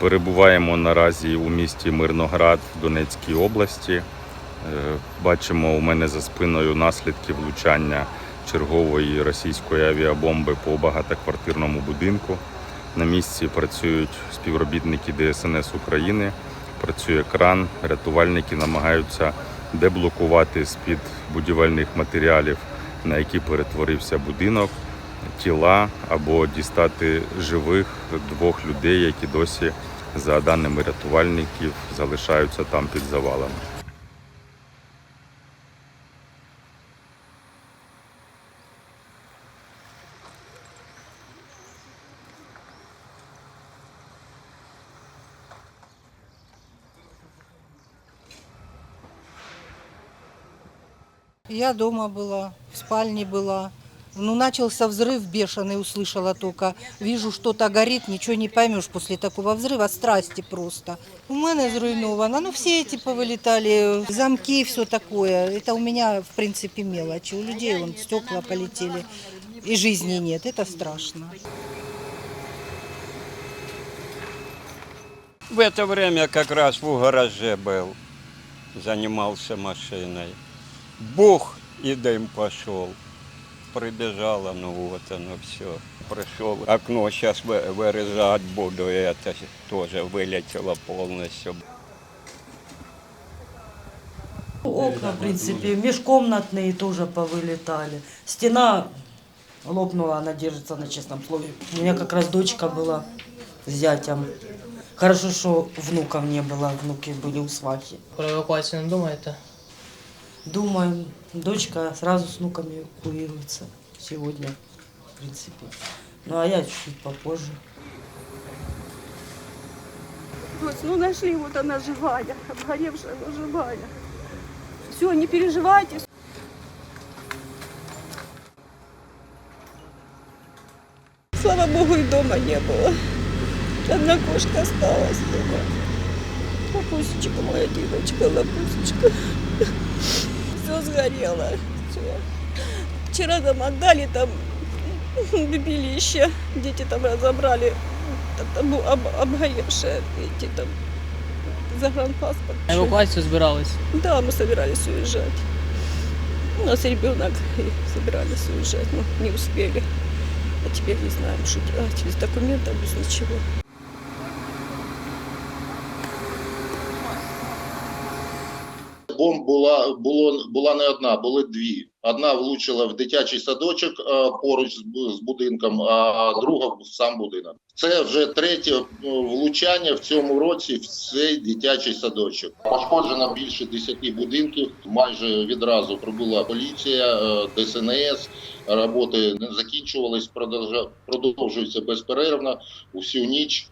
Перебуваємо наразі у місті Мирноград в Донецькій області. Е, Бачимо у мене за спиною наслідки влучання чергової російської авіабомби по багатоквартирному будинку. На місці працюють співробітники ДСНС України, працює кран, рятувальники намагаються деблокувати з-під будівельних матеріалів, на які перетворився будинок, тіла або дістати живих двох людей, які досі, за даними рятувальників, залишаються там під завалами. Я дома была, в спальне была. Ну, начался взрыв бешеный, услышала только. Вижу, что-то горит, ничего не поймешь после такого взрыва, страсти просто. У мене зруйновано, ну все эти повылетали, замки, все такое. Это у меня, в принципе, мелочи. У людей вон стекла полетели, и жизни нет, это страшно. В это время как раз в гараже был, занимался машиной. Бух и дым пошел. Прибежала, ну вот оно все. Пришел, окно сейчас вырезать буду, и это тоже вылетело полностью. Окна, в принципе, межкомнатные тоже повылетали. Стена лопнула, она держится на честном слове. У меня как раз дочка была с зятем. Хорошо, что внуков не было, внуки были у свахи. Про евакуацію не думаєте? Думаю, дочка сразу с внуками эвакуируется сегодня, в принципе. Ну, а я чуть-чуть попозже. Вот, ну нашли, вот она живая, обгоревшая, но живая. Все, не переживайте. Слава Богу, и дома не было. Одна кошка осталась дома. Лапусечка моя девочка, лапусечка. Все сгорело. Все. Вчера там отдали там бебелище. Дети там разобрали. Там был об, обгоревшее, эти там загранпаспорт. На евакуацію збирались. Да, мы собирались уезжать. У нас ребенок и собирались уезжать, но не успели. А теперь не знаем, что делать без документов, без ничего. Бомб була було була не одна, були дві. Одна влучила в дитячий садочок е, поруч з, будинком, а друга в сам будинок. Це вже третє е, влучання в цьому році в цей дитячий садочок. Пошкоджено більше 10 будинків. Майже відразу прибула поліція, е, ДСНС. Роботи не закінчувались, продовжуються безперервно усю ніч.